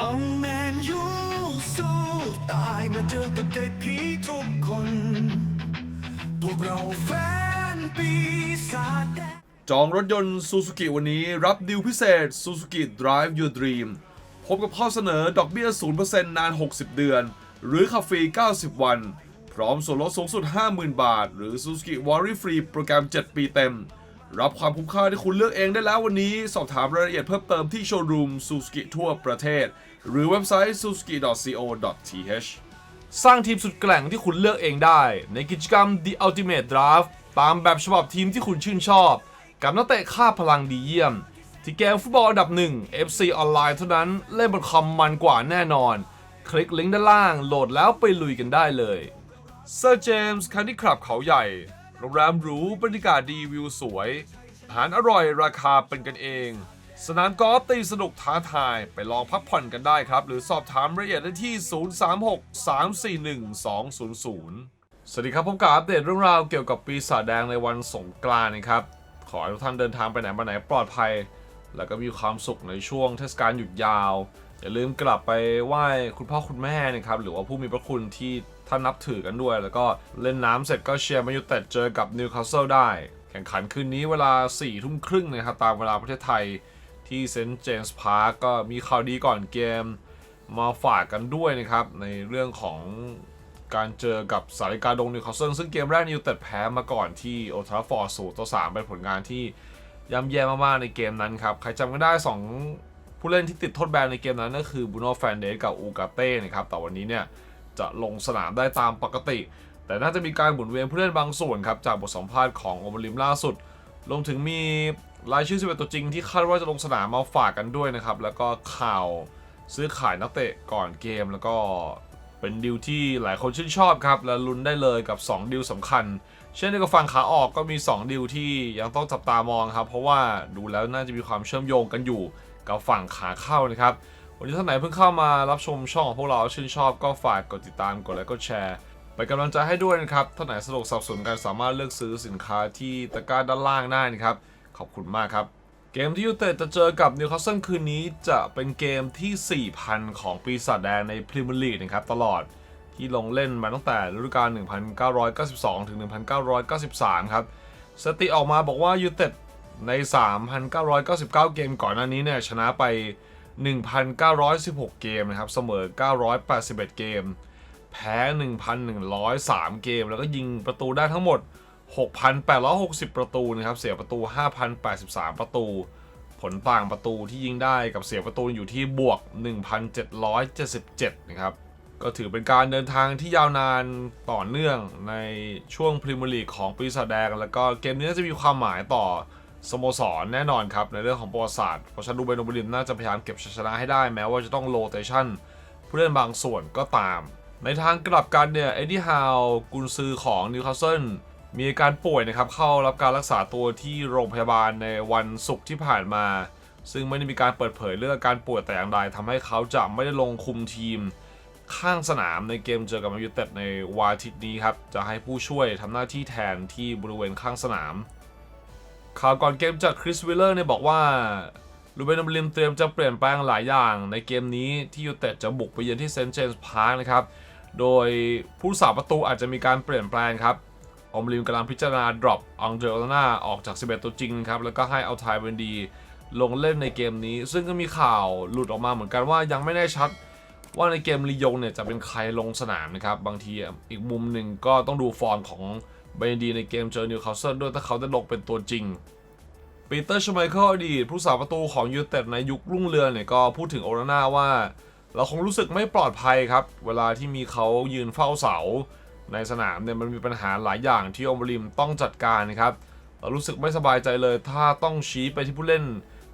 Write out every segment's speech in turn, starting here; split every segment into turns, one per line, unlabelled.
เอาแมนยูสู้ตายมาเจอกับเด็กผีทุกคน พวกเราแฟนปีศาจแดง
จองรถยนต์ Suzuki วันนี้รับดีลพิเศษ Suzuki Drive Your Dream พบกับข้อเสนอดอกเบี้ย 0%นาน 60 เดือน หรือขับฟรี 90 วัน พร้อมส่วนลดสูงสุด 50,000 บาท หรือ Suzuki Worry Free โปรแกรม 7 ปีเต็ม รับความคุ้มค่าที่คุณเลือกเองได้แล้ววันนี้ สอบถามรายละเอียดเพิ่มเติมที่โชว์รูม Suzuki ทั่วประเทศ หรือเว็บไซต์ suzuki.co.th สร้างทีมสุดแกร่งที่คุณเลือกเองได้ ในกิจกรรม The Ultimate Draft ตามแบบฉบับทีมที่คุณชื่นชอบ กับนักเตะค่าพลังดีเยี่ยม ที่เกมฟุตบอลอันดับหนึ่ง FC ออนไลน์เท่านั้นเล่นบนคอมมันกว่าแน่นอน คลิกลิงก์ด้านล่างโหลดแล้วไปลุยกันได้เลยเซอร์เจมส์คันดี้คลับเขาใหญ่โรงแรมหรูบรรยากาศดีวิวสวยอาหารอร่อยราคาเป็นกันเอง สนามกอล์ฟตีสนุกท้าทาย ไปลองพักผ่อนกันได้ครับ หรือสอบถามรายละเอียดได้ที่ 036-341-200 สวัสดีครับพบกับอัปเดตเรื่องราวเกี่ยวกับปีศาจแดงในวันสงกรานต์นะครับ ขอให้ทุกท่านเดินทางไปไหนมาไหนปลอดภัย แล้วก็มีความสุขในช่วงเทศกาลหยุดยาว อย่าลืมกลับไปไหว้คุณพ่อคุณแม่นะครับหรือว่าผู้มีพระคุณที่ท่านนับถือกันด้วย แล้วก็เล่นน้ำเสร็จก็เชียร์มนยูเต็ดเจอกับนิวคาสเซิลได้ แข่งขันคืนนี้เวลา4ี่ทุ่มครึ่งนะครับตามเวลาประเทศไทย ที่เซนต์เจมส์พาร์คก็มีข่าวดีก่อนเกมมาฝากกันด้วยนะครับ ในเรื่องของการเจอกับสาริกาดงนิวคาสเซิลซึ่งเกมแรกนิวเต็ดแพ้มาก่อนที่โอทราฟอร์สูต่อ3เป็นผลงานที่ย่ำแย่มากๆในเกมนั้นครับ ใครจำกันได้ 2 ผู้เล่นที่ติดโทษแบนในเกมนั้นก็คือบูโน่แฟนเดสกับอูกาเต้นะครับ แต่วันนี้เนี่ยจะลงสนามได้ตามปกติ แต่น่าจะมีการหมุนเวียนผู้เล่นบางส่วนครับ จากบทสัมภาษณ์ของโอมลิมล่าสุด รวมถึงมี รายชื่อ 11 ตัวจริงที่คาดว่าจะลงสนามมาฝากกันด้วยนะครับ แล้วก็ข่าวซื้อขายนักเตะก่อนเกม แล้วก็เป็นดีลที่หลายคนชื่นชอบครับ และลุ้นได้เลยกับ 2ดีลสำคัญ เช่นเดียวกับฝั่งขาออกก็มี 2ดีลที่ยังต้องจับตามองครับ เพราะว่าดูแล้วน่าจะมีความเชื่อมโยงกันอยู่กับฝั่งขาเข้านะครับวันนี้ท่านไหนเพิ่งเข้ามารับชมช่องของพวกเราชื่นชอบก็ฝากกดติดตามกดไลค์กดแชร์เป็นกำลังใจให้ด้วยนะครับท่านไหนสะดวกสับสนกันสามารถเลือกซื้อสินค้าที่ตะกร้าด้านล่างได้นะครับ ขอบคุณมากครับ เกมที่ยูเต็ดจะเจอกับนิวคาสเซิลคืนนี้จะเป็นเกมที่ 4,000 ของปีศาจแดงในพรีเมียร์ลีกนะครับตลอดที่ลงเล่นมาตั้งแต่ฤดูกาล 1992 ถึง 1993 ครับสถิติออกมาบอกว่ายูเต็ดใน 3,999 เกมก่อนหน้านี้เนี่ยชนะไป 1,916 เกมนะครับ เสมอ 981 เกม แพ้ 1,103 เกม แล้วก็ยิงประตูได้ทั้งหมด 6,860 ประตูนะครับ เสียประตู 5,083 ประตู ผลต่างประตูที่ยิงได้กับเสียประตูอยู่ที่บวก 1,777 นะครับ ก็ถือเป็นการเดินทางที่ยาวนานต่อเนื่องในช่วงพรีเมียร์ลีกของปีศาจแดง แล้วก็เกมนี้จะมีความหมายต่อสโมสรแน่นอนครับ ในเรื่องของประวัติศาสตร์เพราะฉันดูเบนโนบริมน่าจะพยายามเก็บชัยชนะให้ได้แม้ว่าจะต้องโลเตชันผู้เล่นบางส่วนก็ตาม ในทางกลับกันเนี่ยเอ็ดดี้ฮาวกุนซือของนิวคาสเซิล มีอาการป่วยนะครับเข้ารับการรักษาตัวที่โรงพยาบาลในวันศุกร์ที่ผ่านมา ซึ่งไม่ได้มีการเปิดเผยเรื่องการป่วยแต่อย่างใดทำให้เขาจะไม่ได้ลงคุมทีมข้างสนามในเกมเจอกับมนยูเต็ดในวันอาทิตย์นี้ครับ จะให้ผู้ช่วยทำหน้าที่แทนที่บริเวณข้างสนาม ข่าวก่อนเกมจากคริสวิลเลอร์เนี่ยบอกว่าลูเบนอมลิมเตรียมจะเปลี่ยนแปลงหลายอย่างในเกมนี้ที่ยูเต็ดจะบุกไปเยือนที่เซนต์เจมส์พาร์คนะครับ โดยผู้สาประตูอาจจะมีการเปลี่ยนแปลงครับ อมลิมกำลังพิจารณา drop อังเดรโอนาออกจาก 11 ตัวจริงครับ แล้วก็ให้เอาไทเวนดีลงเล่นในเกมนี้ ซึ่งก็มีข่าวหลุดออกมาเหมือนกันว่ายังไม่แน่ชัด ว่าในเกมลียงเนี่ยจะเป็นใครลงสนามนะครับ บางทีอีกมุมหนึ่งก็ต้องดูฟอร์มของเบนดีในเกมเจอนิวคาสเซิลด้วยถ้าเขาได้ลงเป็นตัวจริงปีเตอร์ชไมเคิลอดีตผู้สาประตูของยูเต็ดในยุครุ่งเรืองเนี่ยก็พูดถึงโอนาน่าว่า เราคงรู้สึกไม่ปลอดภัยครับ เวลาที่มีเขายืนเฝ้าเสา ในสนามเนี่ยมันมีปัญหาหลายอย่างที่อมริมต้องจัดการนะครับเรารู้สึกไม่สบายใจเลย ถ้าต้องชี้ไปที่ผู้เล่น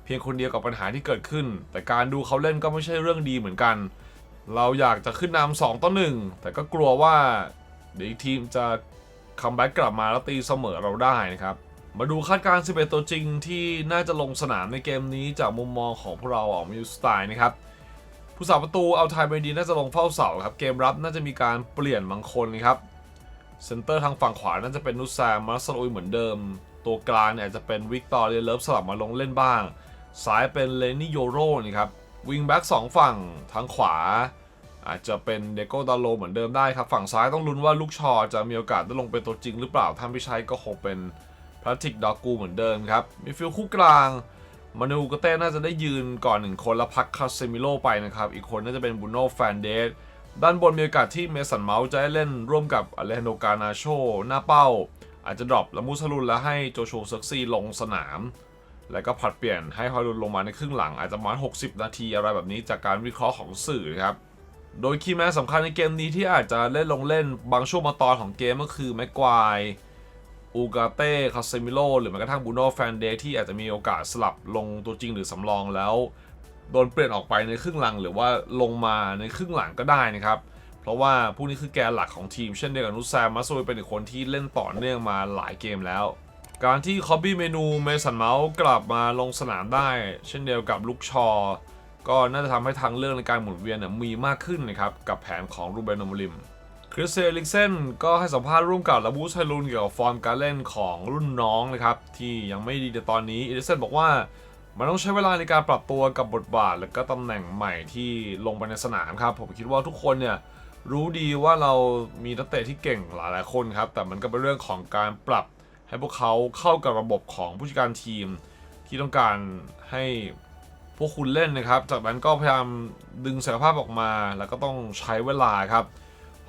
เพียงคนเดียวกับปัญหาที่เกิดขึ้น แต่การดูเขาเล่นก็ไม่ใช่เรื่องดีเหมือนกัน เราอยากจะขึ้นนำสองต่อหนึ่งแต่ก็กลัวว่าเดี๋ยวทีมจะคัมแบ็กกลับมาแล้วตีเสมอเราได้นะครับมาดูคาดการณ์11 ตัวจริงที่น่าจะลงสนามในเกมนี้จากมุมมองของพวกเราออกมิวสไตล์นะครับ ผู้สาประตูเอาไทยเบดีน่าจะลงเฝ้าเสาครับเกมรับน่าจะมีการเปลี่ยนบางคนนะครับเซนเตอร์ทางฝั่งขวาน่าจะเป็นนุสแซมมาร์สลุยเหมือนเดิม ตัวกลางเนี่ยอาจจะเป็นวิกตอร์เรเลิฟสลับมาลงเล่นบ้าง ซ้ายเป็นเลนี่โยโรนี่ครับวิงแบ็กสองฝั่งทางขวา อาจจะเป็นเดโกดาโลเหมือนเดิมได้ครับ ฝั่งซ้ายต้องลุ้นว่าลูกชอจะมีโอกาสได้ลงเป็นตัวจริงหรือเปล่าถ้าไม่ใช่ก็คงเป็นพลาติกดอกูเหมือนเดิมครับมีฟิลคู่กลาง มานูกเต้น่าจะได้ยืนก่อนหนึ่งคนแล้วพักคาเซมิโลไปนะครับ อีกคนน่าจะเป็นบูโน่แฟนเดสด้านบนมีโอกาสที่เมสันเมาส์จะได้เล่นร่วมกับอเลนโดกานาโชหน้าเป้า อาจจะดรอปละมุสลุนแล้วให้โจโชเซ็กซี่ลงสนาม แล้วก็ผัดเปลี่ยนให้ฮอยลุนลงมาในครึ่งหลัง อาจจะประมาณ 60 นาทีอะไรแบบนี้จากการวิเคราะห์ของสื่อครับโดยคีย์แมนสำคัญในเกมนี้ที่อาจจะเล่นลงเล่นบางช่วงบาตอนของเกมก็คือแม็กควาย อูกาเต้คาเซมิโลหรือแม้กระทั่งบูโน่แฟนเดย์ที่อาจจะมีโอกาสสลับลงตัวจริงหรือสำรองแล้ว โดนเปลี่ยนออกไปในครึ่งหลังหรือว่าลงมาในครึ่งหลังก็ได้นะครับ เพราะว่าผู้นี้คือแกนหลักของทีมเช่นเดียวกับนุสแซมมัสโซยเป็นคนที่เล่นต่อเนื่องมาหลายเกมแล้ว การที่คอบบี้เมนูเมสันเมาส์กลับมาลงสนามได้ เช่นเดียวกับลูกชอ ก็น่าจะทำให้ทางเลือกในการหมุนเวียนมีมากขึ้นนะครับกับแผนของรูเบนอมริม คริสเซลิกเซนก็ให้สัมภาษณ์ร่วมกับลาบูชัยลุนเกี่ยวกับฟอร์มการเล่นของรุ่นน้องนะครับ ที่ยังไม่ดีในตอนนี้เอลิเซนบอกว่า มันต้องใช้เวลาในการปรับตัวกับบทบาท และก็ตำแหน่งใหม่ที่ลงไปในสนามครับ ผมคิดว่าทุกคนเนี่ยรู้ดีว่าเรามีนักเตะที่เก่งหลายๆคนครับ แต่มันก็เป็นเรื่องของการปรับให้พวกเขาเข้ากับระบบของผู้จัดการทีม ที่ต้องการให้พวกคุณเล่นนะครับ จากนั้นก็พยายามดึงศักยภาพออกมา แล้วก็ต้องใช้เวลาครับ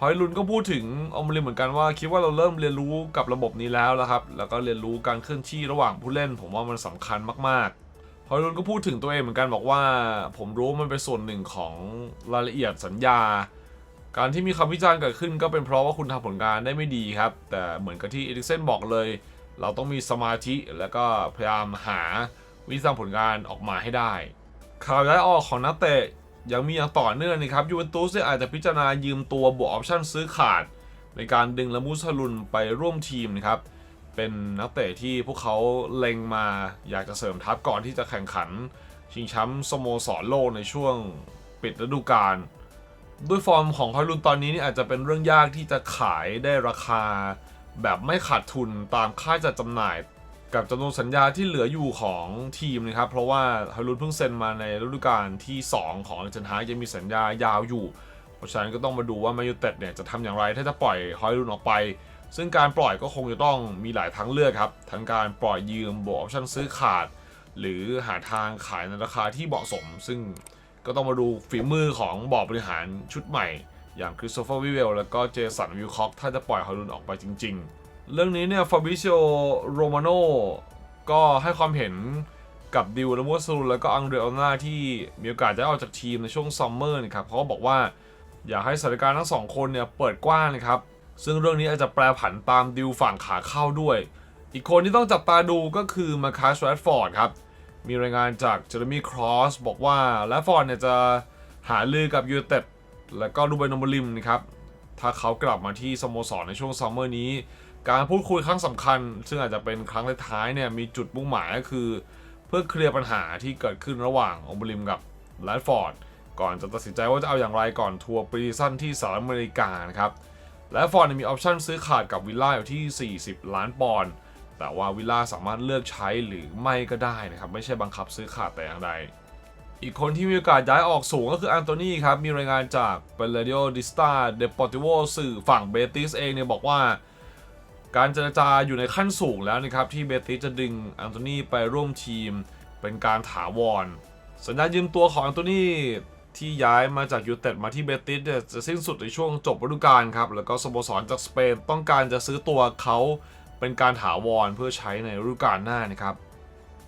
ฮอยลุนก็พูดถึงอมริมเหมือนกันว่าคิดว่าเราเริ่มเรียนรู้กับระบบนี้แล้วแล้วครับ แล้วก็เรียนรู้การเคลื่อนที่ระหว่างผู้เล่น ผมว่ามันสำคัญมากๆฮอยลุนก็พูดถึงตัวเองเหมือนกันบอกว่า ผมรู้มันเป็นส่วนหนึ่งของรายละเอียดสัญญา การที่มีคำวิจารณ์เกิดขึ้นก็เป็นเพราะว่าคุณทำผลงานได้ไม่ดีครับ แต่เหมือนกับที่เอริกเซนบอกเลย เราต้องมีสมาธิแล้วก็พยายามหาวิธีทำผลงานออกมาให้ได้ข่าวย้ายออกของนักเตะ ยังมีอย่างต่อเนื่องนะครับยูเวนตุสเนี่ยอาจจะพิจารณายืมตัวบวกออปชั่นซื้อขาด ในการดึงละมุสลุนไปร่วมทีมนะครับ เป็นนักเตะที่พวกเขาเล็งมาอยากจะเสริมทัพก่อนที่จะแข่งขัน ชิงแชมป์สโมสรโลกในช่วงปิดฤดูกาลด้วยฟอร์มของฮอยลุนตอนนี้นี่อาจจะเป็นเรื่องยากที่จะขายได้ราคา แบบไม่ขาดทุนตามค่าจัดจำหน่าย กับจำนวนสัญญาที่เหลืออยู่ของทีมนะครับ เพราะว่าฮารุนเพิ่งเซ็นมาในฤดูกาลที่ 2 ของอาร์เจนทายังมีสัญญายาวอยู่ เพราะฉะนั้นก็ต้องมาดูว่าแมนยูเต็ดเนี่ยจะทำอย่างไรถ้าจะปล่อยฮอยลุนออกไป ซึ่งการปล่อยก็คงจะต้องมีหลายทางเลือกครับ ทั้งการปล่อยยืมบวกออปชั่นซื้อขาด หรือหาทางขายในราคาที่เหมาะสม ซึ่งก็ต้องมาดูฝีมือของบอร์ดบริหารชุดใหม่ อย่างคริสโตเฟอร์วิเวลแล้วก็เจสันวิลคอกถ้าจะปล่อยฮอยลุนออกไปจริง ๆ เรื่องนี้เนี่ยฟาบิซิโอโรมาโนก็ให้ความเห็นกับดิวและมัวซูแล้วก็อังเดรอนาที่มีโอกาสจะออกจากทีมในช่วงซัมเมอร์นะครับเขาก็บอกว่าอยากให้สถานการณ์ทั้งสองคนเนี่ยเปิดกว้างนะครับ ซึ่งเรื่องนี้อาจจะแปรผันตามดิวฝั่งขาเข้าด้วย อีกคนที่ต้องจับตาดูก็คือมาคัสแรดฟอร์ดครับ มีรายงานจากเจอร์มี่ครอสบอกว่าแรดฟอร์ดเนี่ยจะหาลือกับยูเต็ดและก็ดูเบนโมลิมนะครับถ้าเขากลับมาที่สโมสรในช่วงซัมเมอร์นี้ การพูดคุยครั้งสำคัญ ซึ่งอาจจะเป็นครั้งท้ายเนี่ยมีจุดมุ่งหมายก็คือ เพื่อเคลียร์ปัญหาที่เกิดขึ้นระหว่างองบลิมกับแรดฟอร์ดก่อนจะตัดสินใจว่าจะเอาอย่างไรก่อนทัวร์ปรีซันที่สหรัฐอเมริกานะครับแรดฟอร์ดมีออปชั่นซื้อขาดกับวิลล่าอยู่ที่ 40 ล้านปอนด์แต่ว่าวิลล่าสามารถเลือกใช้หรือไม่ก็ได้นะครับไม่ใช่บังคับซื้อขาดแต่อย่างใดอีกคนที่มีโอกาสย้ายออกสูงก็คืออันโตนีครับมีรายงานจากเปเรดิโอดิสตาเดปอร์ติโวสื่อฝั่งเบติสเองเนี่ยบอกว่า การเจรจาอยู่ในขั้นสูงแล้วนะครับ ที่เบติสจะดึงอันโตนีไปร่วมทีมเป็นการถาวร สัญญายืมตัวของอันโตนีที่ย้ายมาจากยูเต็ดมาที่เบติสจะสิ้นสุดในช่วงจบฤดูกาลครับ แล้วก็สโมสรจากสเปนต้องการจะซื้อตัวเขาเป็นการถาวรเพื่อใช้ในฤดูกาลหน้านะครับ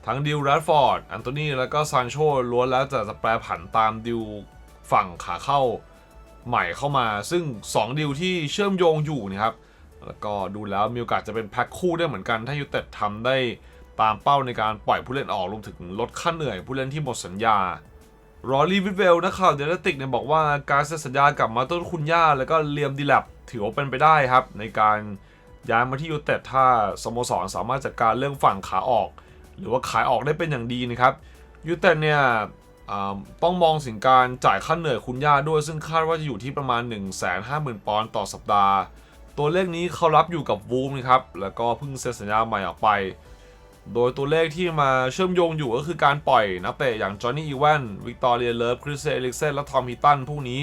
ทั้งดิวแรดฟอร์ด อันโตนีแล้วก็ซานโชล้วนแล้วจะแปรผันตามดิวฝั่งขาเข้าใหม่เข้ามา ซึ่ง 2 ดิวที่เชื่อมโยงอยู่นะครับ แล้วก็ดูแล้วมีโอกาสจะเป็นแพ็คคู่ได้เหมือนกันถ้ายูเต็ดทำได้ตามเป้าในการปล่อยผู้เล่นออกรวมถึงลดค่าเหนื่อยผู้เล่นที่หมดสัญญารอรี่วิทเวลนักข่าวเดลติกเนี่ยบอกว่าการเซ็นสัญญากับมาต้นคุณย่า แล้วก็เลียมดีแลบถือว่าเป็นไปได้ครับ ในการย้ายมาที่ยูเต็ดถ้าสโมสรสามารถจัดการเรื่องฝั่งขาออก หรือว่าขายออกได้เป็นอย่างดีนะครับยูเต็ดเนี่ยต้องมองถึงการจ่ายค่าเหนื่อยคุณย่าด้วยซึ่งคาดว่าจะอยู่ที่ประมาณ 1 5 0 0 0 0 ปอนด์ต่อสัปดาห์ ตัวเลขนี้เขารับอยู่กับวูฟนะครับ แล้วก็เพิ่งเซ็นสัญญาใหม่ออกไป โดยตัวเลขที่มาเชื่อมโยงอยู่ก็คือการปล่อยนักเตะอย่างจอห์นนี่อีแวนวิกตอเรียเลิฟคริสเอลิกเซนและทอมฮิตันพวกนี้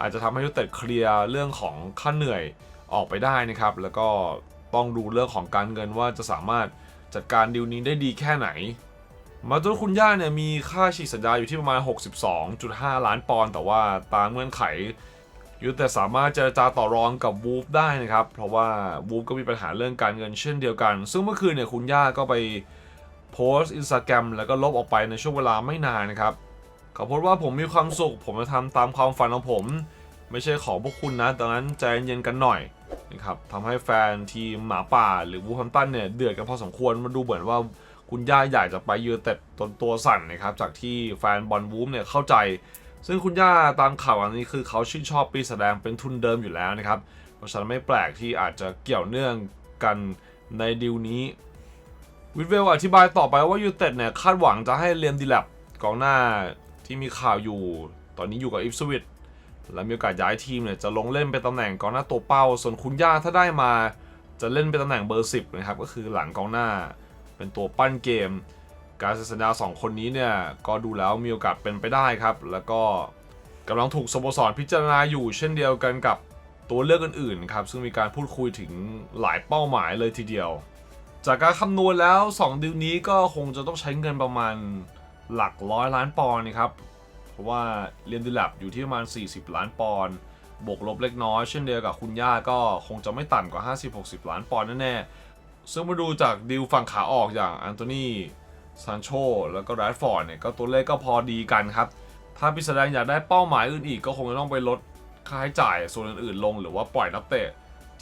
อาจจะทำให้ยูเต็ดเคลียร์เรื่องของค่าเหนื่อยออกไปได้นะครับ แล้วก็ต้องดูเรื่องของการเงินว่าจะสามารถจัดการดีลนี้ได้ดีแค่ไหน มาโตคุณย่าเนี่ยมีค่าฉีกสัญญาอยู่ที่ประมาณ 62.5 ล้านปอนด์แต่ว่าตามเงื่อนไข ยูแต่สามารถเจรจาต่อรองกับวูฟได้นะครับ เพราะว่าวูฟก็มีปัญหาเรื่องการเงินเช่นเดียวกัน ซึ่งเมื่อคืนเนี่ยคุณย่าก็ไปโพสต์อินสตาแกรมแล้วก็ลบออกไปในช่วงเวลาไม่นานนะครับเขาโพสต์ว่าผมมีความสุข ผมจะทำตามความฝันของผม ไม่ใช่ของพวกคุณนะดังนั้นใจเย็นกันหน่อยนะครับทำให้แฟนทีมหมาป่าหรือวูฟแฮมตันเนี่ยเดือดกันพอสมควรมาดูเหมือนว่าคุณย่าอยากจะไปยูไนเต็ดตนตัวสั่นนะครับจากที่แฟนบอลวูฟเนี่ยเข้าใจ ซึ่งคุณย่าตามข่าวอันนี้คือเขาชื่นชอบปีแสดงเป็นทุนเดิมอยู่แล้วนะครับ เพราะฉะนั้นไม่แปลกที่อาจจะเกี่ยวเนื่องกันในดีลนี้วิดเวลอธิบายต่อไปว่ายูเต็ดเนี่ยคาดหวังจะให้เลียมดีแลบกองหน้าที่มีข่าวอยู่ ตอนนี้อยู่กับอิฟสวิตและมีโอกาสย้ายทีมเนี่ยจะลงเล่นเป็นตำแหน่งกองหน้าตัวเป้า ส่วนคุณย่าถ้าได้มาจะเล่นเป็นตำแหน่งเบอร์ 10 นะครับ ก็คือหลังกองหน้าเป็นตัวปั้นเกม การเซ็นสัญญาสองคนนี้เนี่ย ก็ดูแล้วมีโอกาสเป็นไปได้ครับ แล้วก็กำลังถูกสโมสรพิจารณาอยู่เช่นเดียวกันกับตัวเลือกอื่นๆครับ ซึ่งมีการพูดคุยถึงหลายเป้าหมายเลยทีเดียว จากการคำนวณแล้ว 2 ดิวนี้ก็คงจะต้องใช้เงินประมาณหลักร้อยล้านปอนด์นะครับ เพราะว่าเรียนดีแลบอยู่ที่ประมาณ 40 ล้านปอนด์บวกลบเล็กน้อยเช่นเดียวกับคุณย่าก็คงจะไม่ต่ำกว่า 50-60 ล้านปอนด์แน่ๆซึ่งมาดูจากดีลฝั่งขาออกอย่างอันโตนี ซานโชแล้วก็แรดฟอร์ดเนี่ยก็ตัวเลขก็พอดีกันครับ ถ้าพิสดารอยากได้เป้าหมายอื่นอีกก็คงจะต้องไปลดค่าใช้จ่ายส่วนอื่นๆลง หรือว่าปล่อยนักเตะ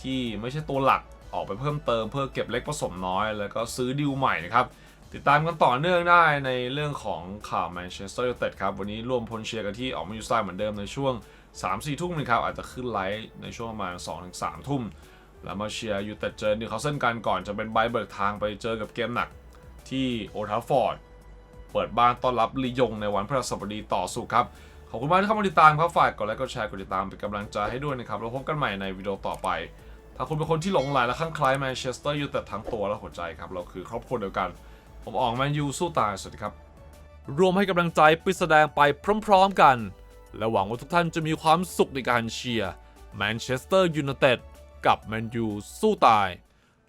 ที่ไม่ใช่ตัวหลักออกไปเพิ่มเติมเพื่อเก็บเล็กผสมน้อย แล้วก็ซื้อดิวใหม่นะครับติดตามกันต่อเนื่องได้ในเรื่องของข่าวแมนเชสเตอร์ยูไนเต็ดครับ วันนี้รวมพลเชียร์กันที่ออกมาอยู่ไซด์เหมือนเดิมในช่วง 3-4 ทุ่มนะครับ อาจจะขึ้นไลฟ์ในช่วงประมาณ 2-3 ทุ่ม แล้วมาเชียร์ยูไนเต็ดเจอนิวคาสเซิลกันก่อนจะเป็นใบเบิกทางไปเจอกับเกมหนัก ที่โอทัฟฟอร์ด เปิดบ้านต้อนรับลียงในวันพฤหัสบดีต่อสู่ครับ ขอบคุณมากที่เข้ามาติดตามครับ ฝากกดไลค์ กดแชร์ กดติดตามเป็นกำลังใจให้ด้วยนะครับ แล้วพบกันใหม่ในวิดีโอต่อไป ถ้าคุณเป็นคนที่หลงใหลและคลั่งไคล้แมนเชสเตอร์ยูไนเต็ดทั้งตัวและหัวใจครับ เราคือครอบครัวเดียวกัน ผมออกแมนยูสู้ตาย สวัสดีครับ รวมให้กำลังใจปริแสดงไปพร้อม ๆ กัน และหวังว่าทุกท่านจะมีความสุขในการเชียร์แมนเชสเตอร์ยูไนเต็ดกับแมนยูสู้ตาย